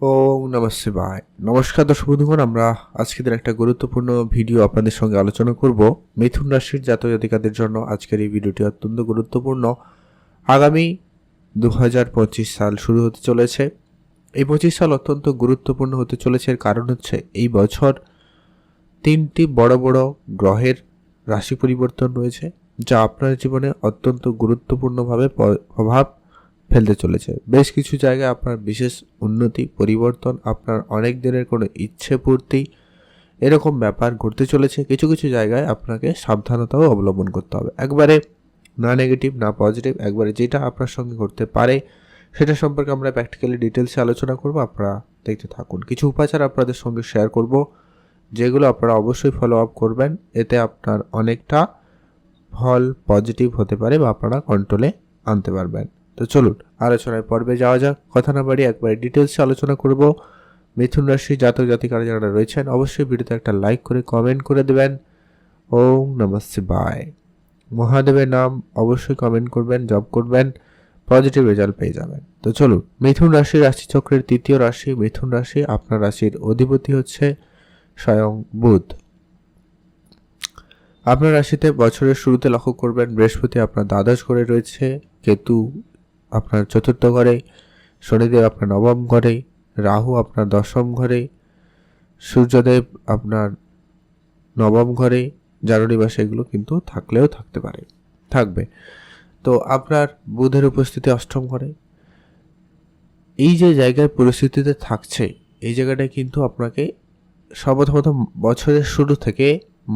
ওম নমঃ শিবায়। নমস্কার দর্শক বন্ধুগণ, আমরা আজকের একটা গুরুত্বপূর্ণ ভিডিও আপনাদের সঙ্গে আলোচনা করব। মিথুন রাশির জাতক জাতিকাদের জন্য আজকের এই ভিডিওটি অত্যন্ত গুরুত্বপূর্ণ। আগামী দু হাজার পঁচিশ সাল শুরু হতে চলেছে। এই পঁচিশ সাল অত্যন্ত গুরুত্বপূর্ণ হতে চলেছে এর কারণ হচ্ছে এই বছর তিনটি বড় বড় গ্রহের রাশি পরিবর্তন রয়েছে, যা আপনার জীবনে অত্যন্ত গুরুত্বপূর্ণভাবে প্রভাব ফেলতে চলেছে। বেশ কিছু জায়গায় আপনার বিশেষ উন্নতি, পরিবর্তন, আপনার অনেক দিনের কোনো ইচ্ছে পূর্তি এরকম ব্যাপার ঘটতে চলেছে। কিছু কিছু জায়গায় আপনাকে সাবধানতাও অবলম্বন করতে হবে। একবারে না নেগেটিভ না পজিটিভ একবারে যেটা আপনার সঙ্গে ঘটতে পারে সেটা সম্পর্কে আমরা প্র্যাকটিক্যালি ডিটেলসে আলোচনা করব। আপনারা দেখতে থাকুন। কিছু উপাচার আপনাদের সঙ্গে শেয়ার করব, যেগুলো আপনারা অবশ্যই ফলো আপ করবেন। এতে আপনার অনেকটা ফল পজিটিভ হতে পারে বা আপনারা কন্ট্রোলে আনতে পারবেন। তো চলুন আলোচনায় পর্বে যাওয়া যাক। কথা না বাড়ি একবারে ডিটেলসে আলোচনা করব। মিথুন রাশি জাতক জাতিকারা যারা রয়েছেন, অবশ্যই ভিডিওতে একটা লাইক করে কমেন্ট করে দেবেন। ওম নমঃ শিবায় মহাদেবের নাম অবশ্যই কমেন্ট করবেন জব করবেন পজিটিভ রেজাল্ট পেয়ে যাবেন। তো চলুন, মিথুন রাশি রাশিচক্রের তৃতীয় রাশি, মিথুন রাশি আপনার রাশির অধিপতি হচ্ছে স্বয়ং বুধ। আপনার রাশিতে বছরের শুরুতে লক্ষ্য করবেন, বৃহস্পতি আপনার দ্বাদশ ঘরে রয়েছে, কেতু আপনার চতুর্থ ঘরে, শনিদেব আপনার নবম ঘরে, রাহু আপনার দশম ঘরে, সূর্যদেব আপনার নবম ঘরে, জানুয়ারি মাসে এগুলো কিন্তু থাকলেও থাকতে পারে, থাকবে। তো আপনার বুধের উপস্থিতি অষ্টম ঘরে। এই যে জায়গায় পরিস্থিতিতে থাকছে, এই জায়গাটায় কিন্তু আপনাকে সর্বপ্রথমত বছরের শুরু থেকে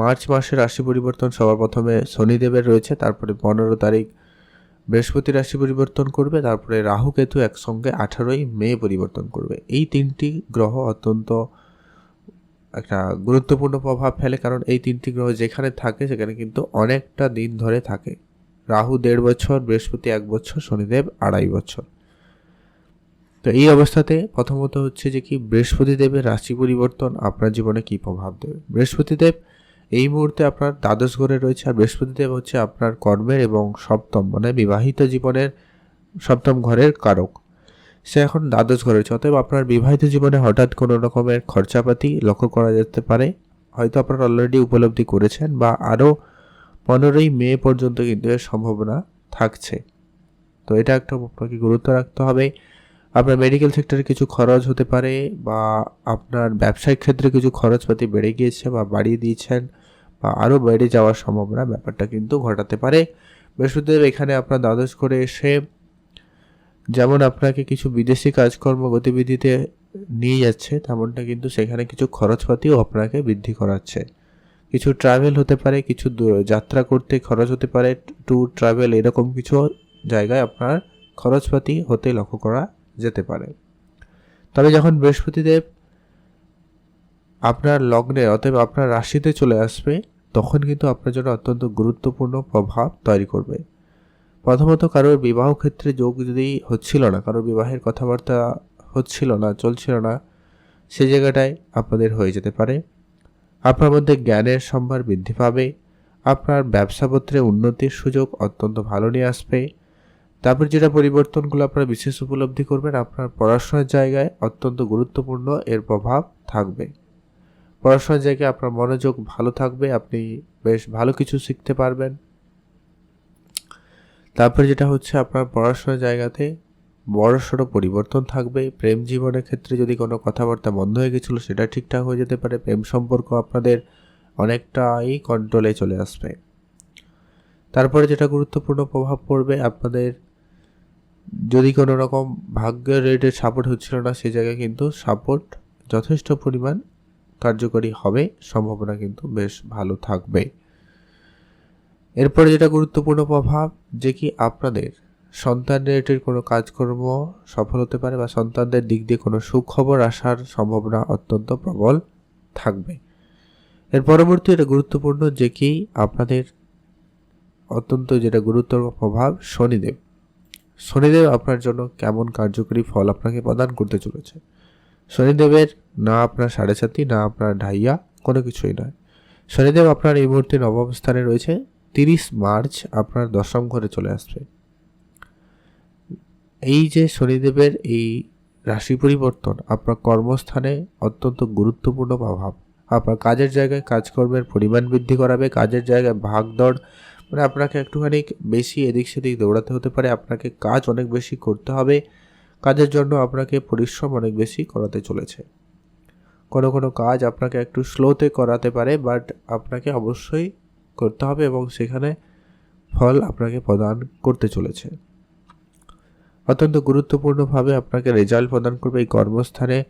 মার্চ মাসের রাশি পরিবর্তন সবার প্রথমে শনিদেবের রয়েছে, তারপরে পনেরো তারিখ বৃহস্পতি রাশি পরিবর্তন করবে, তারপরে রাহু কেতু একসঙ্গে আঠারোই মে পরিবর্তন করবে। এই তিনটি গ্রহ অত্যন্ত একটা গুরুত্বপূর্ণ প্রভাব ফেলে, কারণ এই তিনটি গ্রহ যেখানে থাকে, সেখানে কিন্তু অনেকটা দিন ধরে থাকে। রাহু দেড় বছর, বৃহস্পতি এক বছর, শনিদেব আড়াই বছর। তো এই অবস্থাতে প্রথমত হচ্ছে যে কি বৃহস্পতি দেবের রাশি পরিবর্তন আপনার জীবনে কি প্রভাব দেবে? বৃহস্পতি দেব এই মুহূর্তে আপনার দ্বাদশ ঘরে রয়েছে আর বৃহস্পতি দেব হচ্ছে আপনার কর্মের এবং সপ্তম মানে বিবাহিত জীবনের সপ্তম ঘরের কারক। সে এখন দ্বাদশ ঘরে রয়েছে, অতএব আপনার বিবাহিত জীবনে হঠাৎ কোনো রকমের খরচাপাতি লক্ষ্য করা যেতে পারে। হয়তো আপনারা অলরেডি উপলব্ধি করেছেন বা আরও পনেরোই মে পর্যন্ত কিন্তু এর সম্ভাবনা থাকছে। তো এটা একটা আপনাকে গুরুত্ব রাখতে হবে। আপনার মেডিকেল সেক্টরে কিছু খরচ হতে পারে বা আপনার ব্যবসায়িক ক্ষেত্রে কিছু খরচপাতি বেড়ে গিয়েছে বা বাড়িয়ে দিয়েছেন বা আরও বেড়ে যাওয়ার সম্ভাবনা ব্যাপারটা কিন্তু ঘটাতে পারে। বৃহস্পতিদেব এখানে আপনার দ্বাদশ করে এসে যেমন আপনাকে কিছু বিদেশি কাজকর্ম গতিবিধিতে নিয়ে যাচ্ছে, তেমনটা কিন্তু সেখানে কিছু খরচপাতিও আপনাকে বৃদ্ধি করাচ্ছে। কিছু ট্রাভেল হতে পারে, কিছু যাত্রা করতে খরচ হতে পারে ট্যুর ট্রাভেল এরকম কিছু জায়গায় আপনার খরচপাতি হতে লক্ষ্য করা যেতে পারে। তবে যখন বৃহস্পতিদেব আপনার লগ্নে অতএব আপনার রাশিতে চলে আসবে, তখন কিন্তু আপনার জন্য অত্যন্ত গুরুত্বপূর্ণ প্রভাব তৈরি করবে। প্রথমত কারোর বিবাহ ক্ষেত্রে যোগ যদি হচ্ছিল না কারোর বিবাহের কথাবার্তা হচ্ছিল না, চলছিল না, সে জায়গাটায় আপনাদের হয়ে যেতে পারে। আপনার মধ্যে জ্ঞানের সম্ভার বৃদ্ধি পাবে। আপনার ব্যবসাপত্রে উন্নতির সুযোগ অত্যন্ত ভালো নিয়ে আসবে। তারপর যেটা পরিবর্তনগুলো আপনারা বিশেষ উপলব্ধি করবেন, আপনার পড়াশোনার জায়গায় অত্যন্ত গুরুত্বপূর্ণ এর প্রভাব থাকবে। পড়াশোনার জায়গায় আপনার মনোযোগ ভালো থাকবে, আপনি বেশ ভালো কিছু শিখতে পারবেন। তারপর যেটা হচ্ছে আপনার পড়াশোনার জায়গাতে বড়সড় পরিবর্তন থাকবে। প্রেম জীবনের ক্ষেত্রে যদি কোনো কথাবার্তা বন্ধ হয়ে গেছিল, সেটা ঠিকঠাক হয়ে যেতে পারে। প্রেম সম্পর্ক আপনাদের অনেকটাই কন্ট্রোলে চলে আসবে। তারপরে যেটা গুরুত্বপূর্ণ প্রভাব পড়বে আপনাদের যদি কোনো রকম ভাগ্যের রেটের সাপোর্ট হচ্ছিল না সেই জায়গায় কিন্তু সাপোর্ট যথেষ্ট পরিমাণ কার্যকরী হবে। সম্ভাবনা কিন্তু বেশ ভালো থাকবে। এরপরে যেটা গুরুত্বপূর্ণ প্রভাব, যে কি আপনাদের সন্তান রিলেটেড কোনো কাজকর্ম সফল হতে পারে বা সন্তানদের দিক দিয়ে কোনো সুখবর আসার সম্ভাবনা অত্যন্ত প্রবল থাকবে। এর পরবর্তী এটা গুরুত্বপূর্ণ, যে কি আপনাদের অত্যন্ত যেটা গুরুত্বপূর্ণ প্রভাব শনিদেব। শনিদেব আপনার জন্য কেমন কার্যকরী ফল আপনাকে প্রদান করতে চলেছে। শনিদেবের না আপনার সাড়ে সাতি না আপনার ঢাইয়া, কোনো কিছুই নয়। শনিদেব আপনার এই মুহূর্তে নবম স্থানে রয়েছে। তিরিশ মার্চ আপনার দশম ঘরে চলে আসবে। এই যে শনিদেবের এই রাশি পরিবর্তন, আপনার কর্মস্থানে অত্যন্ত গুরুত্বপূর্ণ প্রভাব। আপনার কাজের জায়গায় কাজকর্মের পরিমাণ বৃদ্ধি করাবে, কাজের জায়গায় ভাগদৌড় মানে আপনাকে একটুখানি বেশি এদিক সেদিক দৌড়াতে হতে পারে। আপনাকে কাজ অনেক বেশি করতে হবে। কাজের জন্য আপনাকে পরিশ্রম অনেক বেশি করাতে চলেছে। কোনো কোনো কাজ আপনাকে একটু স্লোতে করাতে পারে, বাট আপনাকে অবশ্যই করতে হবে এবং সেখানে ফল আপনাকে প্রদান করতে চলেছে। অত্যন্ত গুরুত্বপূর্ণভাবে আপনাকে রেজাল্ট প্রদান করবে এই কর্মস্থানে।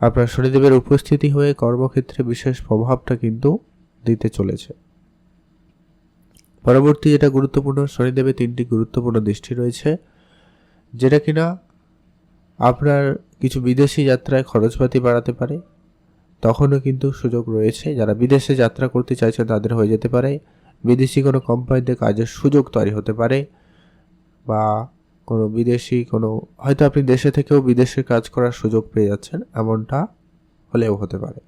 আপনার শনিদেবের উপস্থিতি হয়ে কর্মক্ষেত্রে বিশেষ প্রভাবটা কিন্তু দিতে চলেছে। পরবর্তী যেটা গুরুত্বপূর্ণ শনিদেবের তিনটি গুরুত্বপূর্ণ দৃষ্টি রয়েছে, যেটা কিনা আপনার কিছু বিদেশি যাত্রায় খরচপাতি বাড়াতে পারে, তখনও কিন্তু সুযোগ রয়েছে। যারা বিদেশে যাত্রা করতে চাইছেন তাদের হয়ে যেতে পারে। বিদেশি কোনো কোম্পানিতে কাজের সুযোগ তৈরি হতে পারে বা কোনো বিদেশি কোনো, হয়তো আপনি দেশে থেকেও বিদেশে কাজ করার সুযোগ পেয়ে যাচ্ছেন, এমনটা হলেও হতে পারে।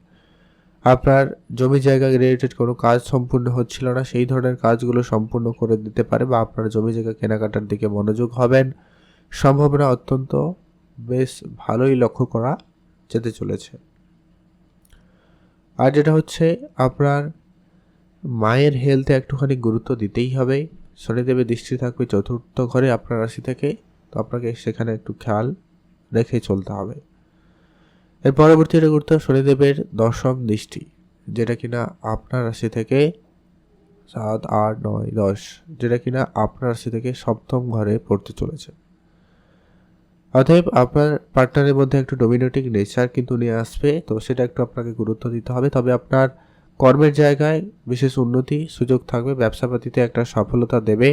আপনার জমি জায়গা রিলেটেড কোনো কাজ সম্পূর্ণ হচ্ছিল না, সেই ধরনের কাজগুলো সম্পূর্ণ করে দিতে পারে বা আপনার জমি জায়গা কেনাকাটার দিকে মনোযোগ হবেন। সম্ভাবনা অত্যন্ত বেশ ভালোই লক্ষ্য করা যেতে চলেছে। আর যেটা হচ্ছে, আপনার মায়ের হেলথে একটুখানি গুরুত্ব দিতেই হবে। শনিদেবের দৃষ্টি থাকবে চতুর্থ ঘরে আপনার রাশি থেকে, তো আপনাকে সেখানে একটু খেয়াল রেখে চলতে হবে। এর পরবর্তী এটা গুরুত্ব শনিদেবের দশম দৃষ্টি, যেটা কিনা আপনার রাশি থেকে সাত, আট, নয়, দশ, যেটা কিনা আপনার রাশি থেকে সপ্তম ঘরে পড়তে চলেছে। অতএব আপনার পার্টনারের মধ্যে একটু ডোমিনেটিং নেচার কিন্তু নিয়ে আসবে, তো সেটা একটু আপনাকে গুরুত্ব দিতে হবে। তবে আপনার কর্মের জায়গায় বিশেষ উন্নতি সুযোগ থাকবে, ব্যবসাপাতিতে একটা সফলতা দেবে,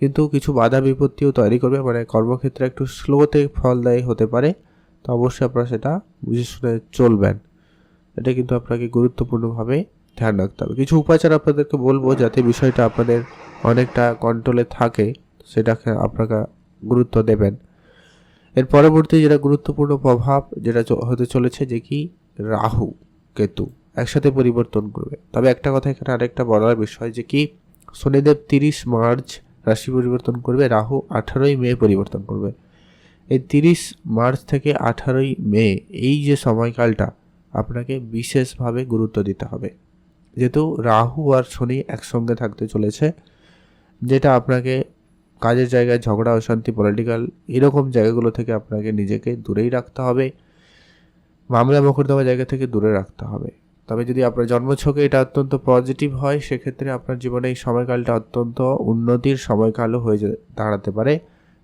কিন্তু কিছু বাধা বিপত্তিও তৈরি করবে। মানে কর্মক্ষেত্রে একটু স্লোতে ফলদায়ী হতে পারে। তো অবশ্যই আপনারা সেটা বুঝে শুনে চলবেন। এটা কিন্তু আপনাকে গুরুত্বপূর্ণভাবে ধ্যান রাখতে হবে। কিছু উপাচার আপনাদেরকে বলব যাতে বিষয়টা আপনাদের অনেকটা কন্ট্রোলে থাকে, সেটাকে আপনাকে গুরুত্ব দেবেন। এর পরবর্তী যেটা গুরুত্বপূর্ণ প্রভাব যেটা হতে চলেছে যে কি? রাহু, কেতু একসাথে পরিবর্তন করবে। তবে একটা কথা এখানে আরেকটা বলার বিষয় যে কি? শনিদেব তিরিশ মার্চ রাশি পরিবর্তন করবে, রাহু আঠারোই মে পরিবর্তন করবে। এই তিরিশ মার্চ থেকে আঠারোই মে, এই যে সময়কালটা, আপনাকে বিশেষভাবে গুরুত্ব দিতে হবে। যেহেতু রাহু আর শনি একসঙ্গে থাকতে চলেছে, যেটা আপনাকে কাজের জায়গায় ঝগড়া, অশান্তি পলিটিক্যাল এরকম জায়গাগুলো থেকে আপনাকে নিজেকে দূরেই রাখতে হবে। মামলা মোকদ্দমা জায়গা থেকে দূরে রাখতে হবে। তবে যদি আপনার জন্মছকে এটা অত্যন্ত পজিটিভ হয়, সেক্ষেত্রে আপনার জীবনে এই সময়কালটা অত্যন্ত উন্নতির সময়কালও হয়ে দাঁড়াতে পারে।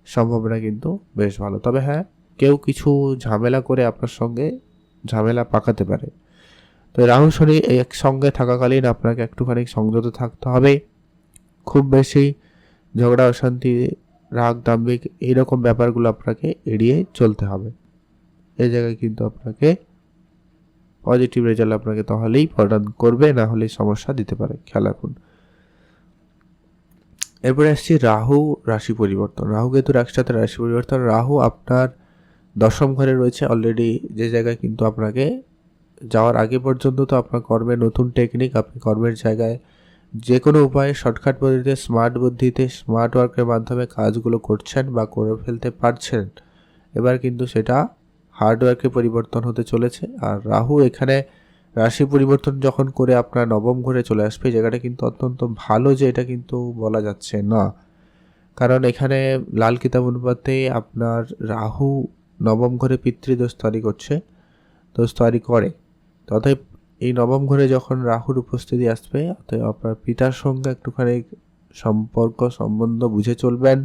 সম্ভাবনা কিন্তু, বেশ ভালো। তবে হ্যাঁ কেউ কিছু ঝামেলা করে আপনার সঙ্গে ঝামেলা পাকাতে পারে। তো রাহু শনি একসঙ্গে থাকাকালীন আপনাকে একটুখানি সংযত থাকতে হবে। খুব বেশি ঝগড়া, অশান্তি, রাগ, দাম্ভিক এইরকম ব্যাপারগুলো আপনাকে এড়িয়ে চলতে হবে। এই জায়গায় কিন্তু আপনাকে পজিটিভ রেজাল্ট আপনাকে তাহলেই প্রদান করবে, না হলে সমস্যা দিতে পারে। খেয়াল রাখুন। এরপরে আসছি রাহু রাশি পরিবর্তন। রাহু কেতুর একসাথে রাশি পরিবর্তন। রাহু আপনার দশম ঘরে রয়েছে অলরেডি যে জায়গায় কিন্তু আপনাকে যাওয়ার আগে পর্যন্ত তো আপনার কর্মের নতুন টেকনিক আপনি কর্মের জায়গায় যে কোনো উপায়ে শর্টকাট পদ্ধতিতে স্মার্ট বুদ্ধিতে স্মার্ট ওয়ার্কের মাধ্যমে কাজগুলো করছেন বা করে ফেলতে পারছেন। এবার কিন্তু সেটা হার্ডওয়ার্কে পরিবর্তন হতে চলেছে। আর রাহু এখানে রাশি পরিবর্তন যখন করে আপনার নবম ঘরে চলে আসবে জায়গাটা কিন্তু অত্যন্ত ভালো যে এটা কিন্তু বলা যাচ্ছে না। কারণ এখানে লাল কিতাব অনুপাতে আপনার রাহু নবম ঘরে পিতৃদোষ তৈরি করছে, দোষ তৈরি করে। তথাপি এই নবম ঘরে যখন রাহুর উপস্থিতি আসবে, অতএব আপনার পিতার সঙ্গে একটুখানি সম্পর্ক, সম্বন্ধ বুঝে চলবেন,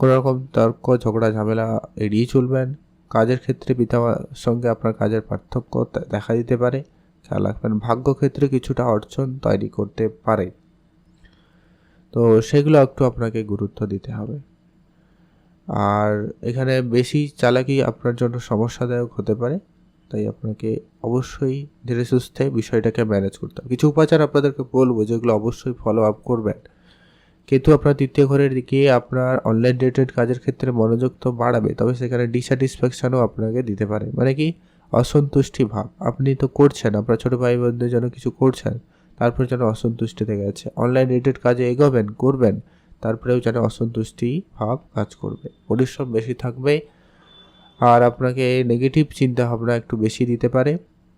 কোনো রকম তর্ক, ঝগড়া, ঝামেলা এড়িয়ে চলবেন। কাজের ক্ষেত্রে পিতা সঙ্গে আপনার কাজের পার্থক্য দেখা দিতে পারে। খেয়াল রাখবেন ভাগ্য ক্ষেত্রে কিছুটা অর্জন তৈরি করতে পারে। তো সেগুলো একটু আপনাকে গুরুত্ব দিতে হবে। আর এখানে বেশি চালাকি আপনার জন্য সমস্যাদায়ক হতে পারে। তাই আপনাকে অবশ্যই ধীরে সুস্থে বিষয়টাকে ম্যানেজ করতে হবে। কিছু উপাচার আপনাদেরকে বলব যেগুলো অবশ্যই ফলো আপ করবেন। কিন্তু আপনার তৃতীয় ঘরের দিকে আপনার অনলাইন রিলেটেড কাজের ক্ষেত্রে মনোযোগ তো বাড়াবে, তবে সেখানে ডিস্যাটিসফ্যাকশানও আপনাকে দিতে পারে। মানে কি? অসন্তুষ্টি ভাব। আপনি তো করছেন, আপনার ছোটো ভাই বোনদের জন্য কিছু করছেন, তারপর যেন অসন্তুষ্টি থেকে যাচ্ছে অনলাইন রিলেটেড কাজে এগোবেন, করবেন, তারপরেও যেন অসন্তুষ্টি ভাব কাজ করবে। পরিশ্রম বেশি থাকবে, আর আপনাকে নেগেটিভ চিন্তা ভাবনা একটু বেশি দিতে পারে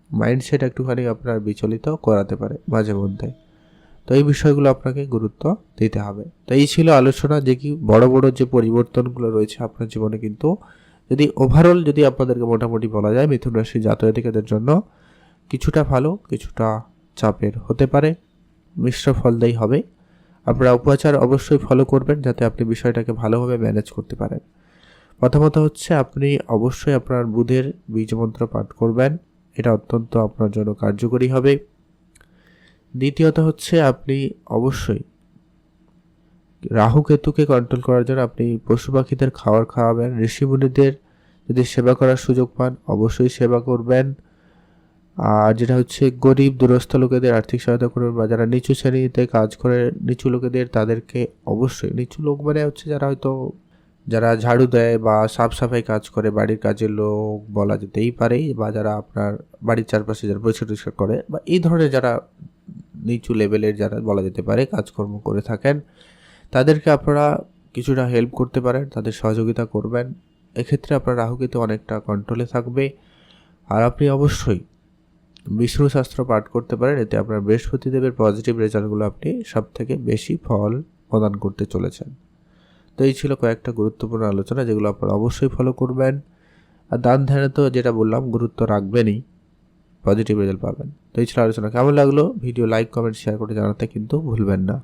মাইন্ডসেট একটুখানি আপনার বিচলিত করাতে পারে মাঝে মধ্যে। তো এই বিষয়গুলো আপনাকে গুরুত্ব দিতে হবে। তো এই ছিল আলোচনা, যে কি বড় বড় যে পরিবর্তনগুলো রয়েছে আপনার জীবনে কিন্তু যদি ওভারঅল যদি আপনাদেরকে মোটামুটি বলা যায় মিথুন রাশি জাতকাদের জন্য কিছুটা ভালো, কিছুটা চাপের হতে পারে। মিশ্র ফলদায়ী হবে। আপনারা উপাচার অবশ্যই ফলো করবেন যাতে আপনি বিষয়টাকে ভালোভাবে ম্যানেজ করতে পারেন। প্রথমত হচ্ছে আপনি অবশ্যই আপনার বুধের বীজ মন্ত্র পাঠ করবেন। এটা অত্যন্ত আপনার জন্য কার্যকরী হবে। দ্বিতীয়ত হচ্ছে আপনি অবশ্যই রাহু কেতুকে কন্ট্রোল করার জন্য আপনি পশু পাখিদের খাবার খাওয়াবেন। ঋষিমুনিদের যদি সেবা করার সুযোগ পান, অবশ্যই সেবা করবেন। আর যেটা হচ্ছে, গরিব দুরস্থ লোকেদের আর্থিক সহায়তা করবেন বা যারা নিচু শ্রেণীতে কাজ করে, নিচু লোকেদের তাদেরকে অবশ্যই, নিচু লোক মানে হচ্ছে যারা হয়তো, যারা ঝাড়ু দেয় বা সাফ সাফাই কাজ করে, বাড়ির কাজের লোক বলা যেতেই পারে, বা যারা আপনার বাড়ির চারপাশে যারা পরিষ্কার টরিষ্কার করে, বা এই ধরনের যারা নিচু লেভেলের যারা বলা যেতে পারে, কাজকর্ম করে থাকেন তাদেরকে আপনারা কিছুটা হেল্প করতে পারেন, তাদের সহযোগিতা করবেন। এক্ষেত্রে আপনার রাহুকেতু অনেকটা কন্ট্রোলে থাকবে। আর আপনি অবশ্যই বিষ্ণু শাস্ত্র পাঠ করতে পারেন, এতে আপনার বৃহস্পতিদেবের পজিটিভ রেজাল্টগুলো আপনি সব থেকে বেশি ফল প্রদান করতে চলেছেন। তো এই ছিল কয়েকটা গুরুত্বপূর্ণ আলোচনা, যেগুলো আপনারা অবশ্যই ফলো করবেন। আর দান ধ্যানে তো যেটা বললাম, গুরুত্ব রাখবেনই পজিটিভ রেজাল্ট পাবেন। তো এই ছিল আলোচনা। কেমন লাগল? ভিডিও লাইক কমেন্ট শেয়ার করে জানাতে কিন্তু ভুলবেন না।